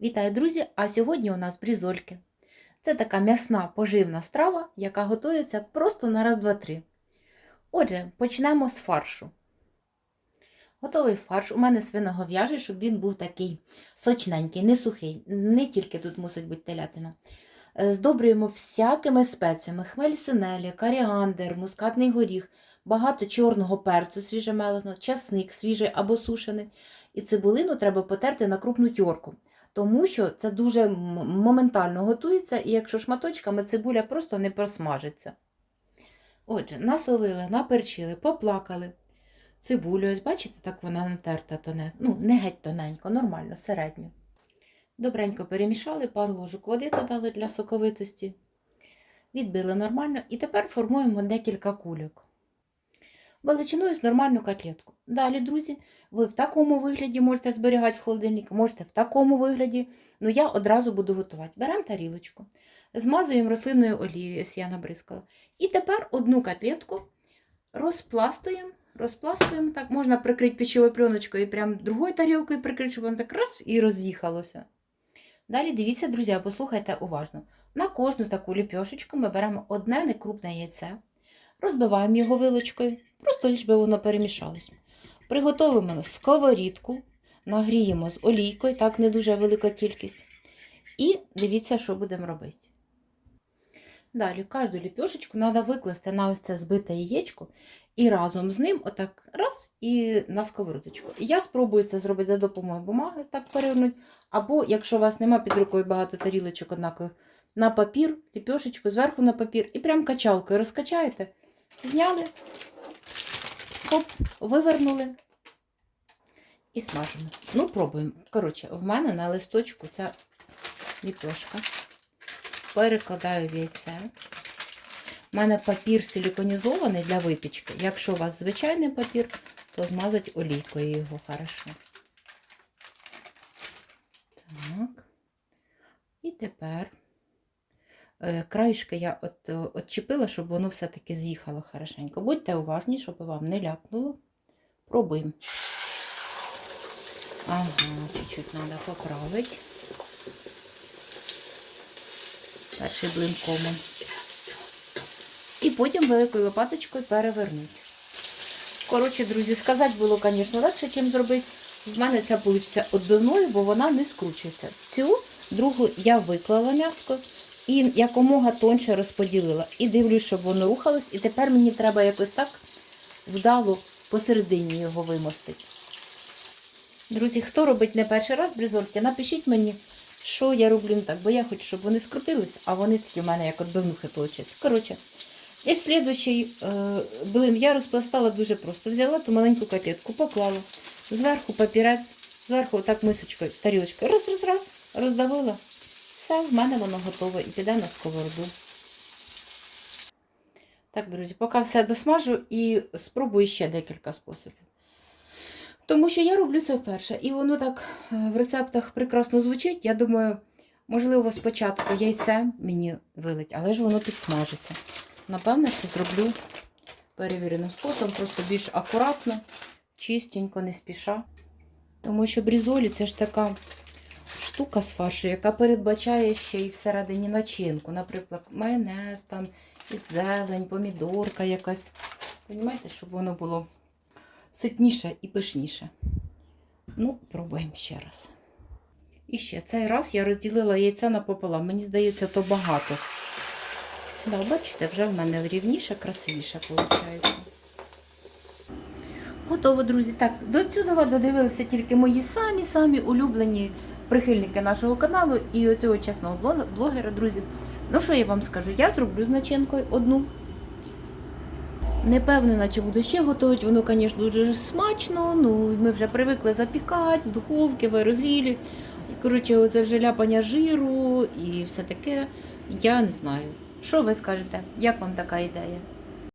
Вітаю, друзі! А сьогодні у нас брізольки. Це така м'ясна поживна страва, яка готується просто на раз, два, три. Отже, почнемо з фаршу. Готовий фарш. У мене свиногов'яжий, щоб він був такий сочненький, не сухий. Не тільки тут мусить бути телятина. Здобрюємо всякими спеціями: хмель синелі, коріандр, мускатний горіх, багато чорного перцю свіжемеленого, часник свіжий або сушений. І цибулину треба потерти на крупну тьорку тому що це дуже моментально готується, і якщо шматочками цибуля просто не просмажиться. Отже, насолили, наперчили, поплакали. Цибулю, ось бачите, так вона натерта тоне. Ну, не геть тоненько, нормально, середньо. Добренько перемішали, пару ложок води додали для соковитості. Відбили нормально і тепер формуємо декілька кульок. Величиною з нормальну котлетку. Далі, друзі, ви в такому вигляді можете зберігати в холодильник, можете в такому вигляді. Ну, я одразу буду готувати. Беремо тарілочку, змазуємо рослинною олією, ось я набризкала. І тепер одну котлетку розпластуємо, розпластуємо. Так, можна прикрити печовою пленочкою і прям другою тарілкою прикрити, щоб воно так раз і роз'їхалося. Далі дивіться, друзі, послухайте уважно. На кожну таку ліпьошечку ми беремо одне некрупне яйце, розбиваємо його вилочкою, просто лиш би воно перемішалось. Приготовимо сковорідку, нагріємо з олійкою, так не дуже велика кількість. І дивіться, що будемо робити. Далі кожну ліпешечку треба викласти на ось це збите яєчко і разом з ним отак раз і на сковородочку. Я спробую це зробити за допомогою бумаги, так перевернути. Або, якщо у вас нема під рукою багато тарілочок однакових, на папір, ліпешечку, зверху на папір, і прям качалкою розкачаєте, зняли, хоп, вивернули і смажимо. Ну, пробуємо. Коротше, в мене на листочку ця ліпешка. Перекладаю в яйце. У мене папір силіконізований для випічки. Якщо у вас звичайний папір, то змазать олійкою його хорошо. Так. І тепер краєшки я от, отчепила, щоб воно все-таки з'їхало хорошенько. Будьте уважні, щоб вам не ляпнуло. Пробуємо. Ага, чуть-чуть треба поправити. Перший блин. І потім великою лопаточкою перевернути. Коротше, друзі, сказати було, звісно, легше, чим зробити. В мене ця вийде одною, бо вона не скручується. Цю другу я виклала м'яско і якомога тонше розподілила. І дивлюсь, щоб воно рухалось. І тепер мені треба якось так вдало посередині його вимостити. Друзі, хто робить не перший раз бризольки, напишіть мені, що я роблю не так, бо я хочу, щоб вони скрутились, а вони такі в мене як отбивнухи виходять. Коротше, і слідуючий е, блин я розпластала дуже просто. Взяла ту маленьку котлетку, поклала, зверху папірець, зверху так мисочкою, тарілочкою, раз, раз, раз, роздавила. Все, в мене воно готове і піде на сковороду. Так, друзі, поки все досмажу і спробую ще декілька способів. Тому що я роблю це вперше. І воно так е, в рецептах прекрасно звучить. Я думаю, можливо, спочатку яйце мені вилить, але ж воно підсмажиться. Напевно, що зроблю перевіреним способом, просто більш акуратно, чистенько, не спіша. Тому що брізолі це ж така штука з фаршу, яка передбачає ще й всередині начинку. Наприклад, майонез, там, і зелень, помідорка якась. Понімаєте, щоб воно було ситніше і пишніше. Ну, пробуємо ще раз. І ще цей раз я розділила яйця напополам. Мені здається, то багато. Да, бачите, вже в мене рівніше, красивіше виходить. Готово, друзі. Так, до цього додивилися тільки мої самі-самі улюблені прихильники нашого каналу і оцього чесного блогера, друзі. Ну, що я вам скажу? Я зроблю з начинкою одну. Не певнена, чи буду ще готувати. Воно, звісно, дуже смачно. Ну, ми вже привикли запікати в духовці, в аерогрілі. Коротше, оце вже ляпання жиру і все таке. Я не знаю. Що ви скажете? Як вам така ідея?